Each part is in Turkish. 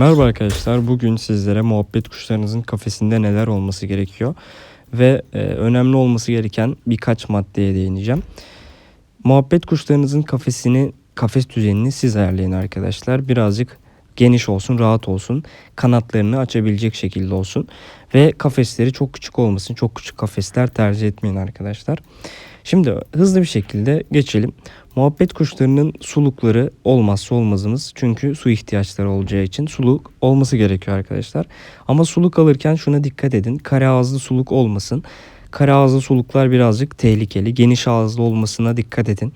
Merhaba arkadaşlar. Bugün sizlere muhabbet kuşlarınızın kafesinde neler olması gerekiyor ve e, önemli olması gereken birkaç maddeye değineceğim. Muhabbet kuşlarınızın kafesini, kafes düzenini siz ayarlayın arkadaşlar. Birazcık geniş olsun, rahat olsun, kanatlarını açabilecek şekilde olsun ve kafesleri çok küçük olmasın. Çok küçük kafesler tercih etmeyin arkadaşlar. Şimdi hızlı bir şekilde geçelim. Muhabbet kuşlarının sulukları olmazsa olmazımız. Çünkü su ihtiyaçları olacağı için suluk olması gerekiyor arkadaşlar. Ama suluk alırken şuna dikkat edin. Kare ağızlı suluk olmasın. Kare ağızlı suluklar birazcık tehlikeli. Geniş ağızlı olmasına dikkat edin.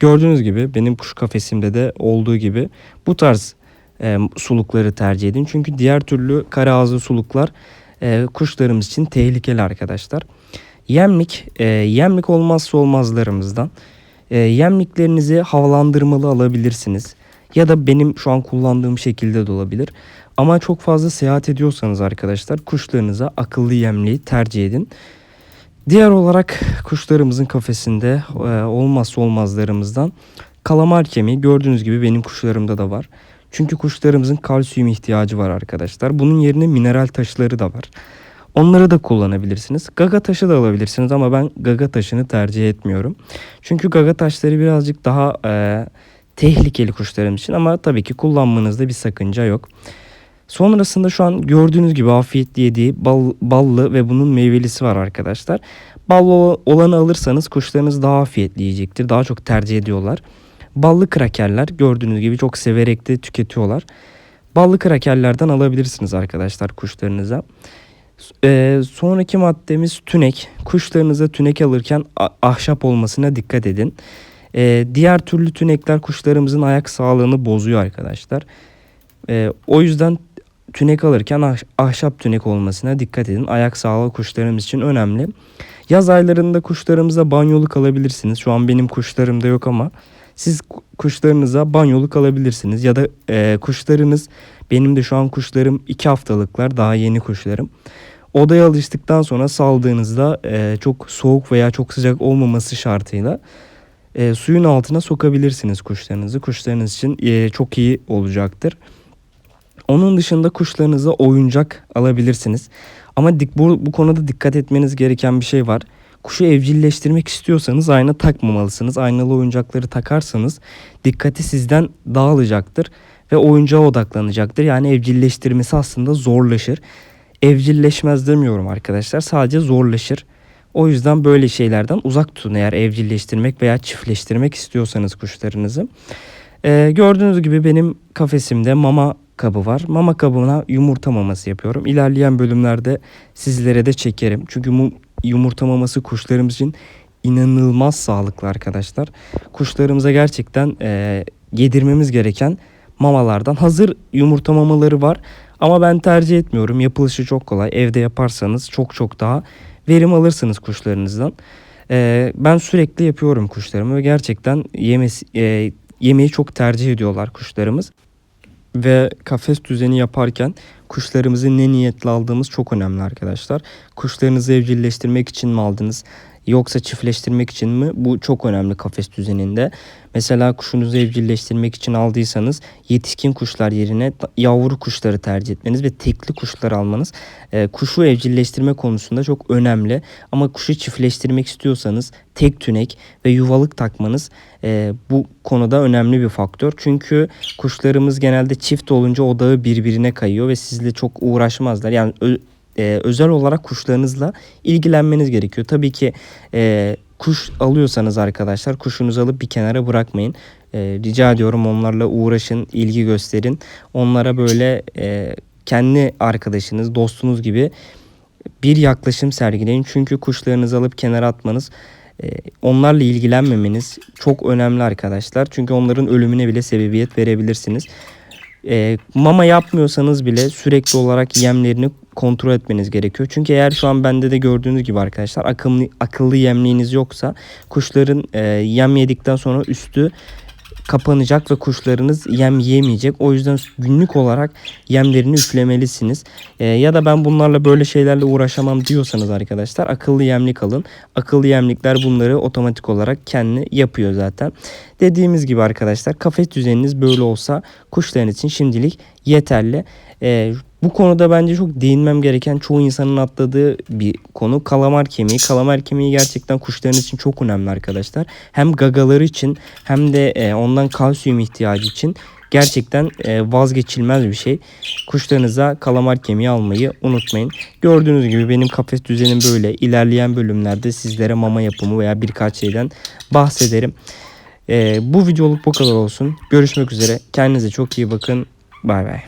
Gördüğünüz gibi benim kuş kafesimde de olduğu gibi bu tarz e, sulukları tercih edin. Çünkü diğer türlü kare ağızlı suluklar e, kuşlarımız için tehlikeli arkadaşlar. Yemlik, e, yemlik olmazsa olmazlarımızdan. E, yemliklerinizi havalandırmalı alabilirsiniz. Ya da benim şu an kullandığım şekilde de olabilir. Ama çok fazla seyahat ediyorsanız arkadaşlar kuşlarınıza akıllı yemliği tercih edin. Diğer olarak kuşlarımızın kafesinde e, olmazsa olmazlarımızdan kalamar kemiği gördüğünüz gibi benim kuşlarımda da var. Çünkü kuşlarımızın kalsiyum ihtiyacı var arkadaşlar. Bunun yerine mineral taşları da var. Onları da kullanabilirsiniz. Gaga taşı da alabilirsiniz ama ben gaga taşını tercih etmiyorum. Çünkü gaga taşları birazcık daha e, tehlikeli kuşlarım için ama tabii ki kullanmanızda bir sakınca yok. Sonrasında şu an gördüğünüz gibi afiyetli yediği bal, ballı ve bunun meyvelisi var arkadaşlar. Ballı olanı alırsanız kuşlarınız daha afiyetli yiyecektir. Daha çok tercih ediyorlar. Ballı krakerler gördüğünüz gibi çok severek de tüketiyorlar. Ballı krakerlerden alabilirsiniz arkadaşlar kuşlarınıza. Ee, sonraki maddemiz tünek. Kuşlarınıza tünek alırken ahşap olmasına dikkat edin. Ee, diğer türlü tünekler kuşlarımızın ayak sağlığını bozuyor arkadaşlar. Ee, o yüzden tünek alırken ah, ahşap tünek olmasına dikkat edin. Ayak sağlığı kuşlarımız için önemli. Yaz aylarında kuşlarımıza banyoluk alabilirsiniz. Şu an benim kuşlarımda yok ama siz kuşlarınıza banyoluk alabilirsiniz. Ya da e, kuşlarınız benim de şu an kuşlarım 2 haftalıklar daha yeni kuşlarım. Odaya alıştıktan sonra saldığınızda e, çok soğuk veya çok sıcak olmaması şartıyla e, suyun altına sokabilirsiniz kuşlarınızı. Kuşlarınız için e, çok iyi olacaktır. Onun dışında kuşlarınıza oyuncak alabilirsiniz. Ama dik, bu, bu konuda dikkat etmeniz gereken bir şey var. Kuşu evcilleştirmek istiyorsanız ayna takmamalısınız. Aynalı oyuncakları takarsanız dikkati sizden dağılacaktır ve oyuncağa odaklanacaktır. Yani evcilleştirmesi aslında zorlaşır. Evcilleşmez demiyorum arkadaşlar. Sadece zorlaşır. O yüzden böyle şeylerden uzak tutun eğer evcilleştirmek veya çiftleştirmek istiyorsanız kuşlarınızı. Ee, gördüğünüz gibi benim kafesimde mama kabı var. Mama kabına yumurta maması yapıyorum. İlerleyen bölümlerde sizlere de çekerim. Çünkü mu yumurta maması kuşlarımız için inanılmaz sağlıklı arkadaşlar. Kuşlarımıza gerçekten e, yedirmemiz gereken mamalardan. Hazır yumurta mamaları var ama ben tercih etmiyorum. Yapılışı çok kolay. Evde yaparsanız çok çok daha verim alırsınız kuşlarınızdan. Ee, ben sürekli yapıyorum kuşlarımı ve gerçekten yemesi, e, yemeği çok tercih ediyorlar kuşlarımız. Ve kafes düzeni yaparken kuşlarımızı ne niyetle aldığımız çok önemli arkadaşlar. Kuşlarınızı evcilleştirmek için mi aldınız? Yoksa çiftleştirmek için mi? Bu çok önemli kafes düzeninde. Mesela kuşunuzu evcilleştirmek için aldıysanız yetişkin kuşlar yerine yavru kuşları tercih etmeniz ve tekli kuşlar almanız e, kuşu evcilleştirme konusunda çok önemli. Ama kuşu çiftleştirmek istiyorsanız tek tünek ve yuvalık takmanız e, bu konuda önemli bir faktör. Çünkü kuşlarımız genelde çift olunca odağı birbirine kayıyor ve sizle çok uğraşmazlar. Yani e, özel olarak kuşlarınızla ilgilenmeniz gerekiyor. Tabii ki e, kuş alıyorsanız arkadaşlar kuşunuzu alıp bir kenara bırakmayın. E, rica ediyorum onlarla uğraşın, ilgi gösterin. Onlara böyle e, kendi arkadaşınız, dostunuz gibi bir yaklaşım sergileyin. Çünkü kuşlarınızı alıp kenara atmanız e, onlarla ilgilenmemeniz çok önemli arkadaşlar. Çünkü onların ölümüne bile sebebiyet verebilirsiniz. E, mama yapmıyorsanız bile sürekli olarak yemlerini kontrol etmeniz gerekiyor. Çünkü eğer şu an bende de gördüğünüz gibi arkadaşlar akıllı, akıllı yemliğiniz yoksa kuşların e, yem yedikten sonra üstü kapanacak ve kuşlarınız yem yiyemeyecek. O yüzden günlük olarak yemlerini üflemelisiniz. E, ya da ben bunlarla böyle şeylerle uğraşamam diyorsanız arkadaşlar akıllı yemlik alın. Akıllı yemlikler bunları otomatik olarak kendi yapıyor zaten. Dediğimiz gibi arkadaşlar kafes düzeniniz böyle olsa kuşların için şimdilik yeterli. Ee, bu konuda bence çok değinmem gereken çoğu insanın atladığı bir konu kalamar kemiği. Kalamar kemiği gerçekten kuşların için çok önemli arkadaşlar. Hem gagaları için hem de e, ondan kalsiyum ihtiyacı için gerçekten e, vazgeçilmez bir şey. Kuşlarınıza kalamar kemiği almayı unutmayın. Gördüğünüz gibi benim kafes düzenim böyle. İlerleyen bölümlerde sizlere mama yapımı veya birkaç şeyden bahsederim. E, bu videoluk bu kadar olsun. Görüşmek üzere. Kendinize çok iyi bakın. Bay bay.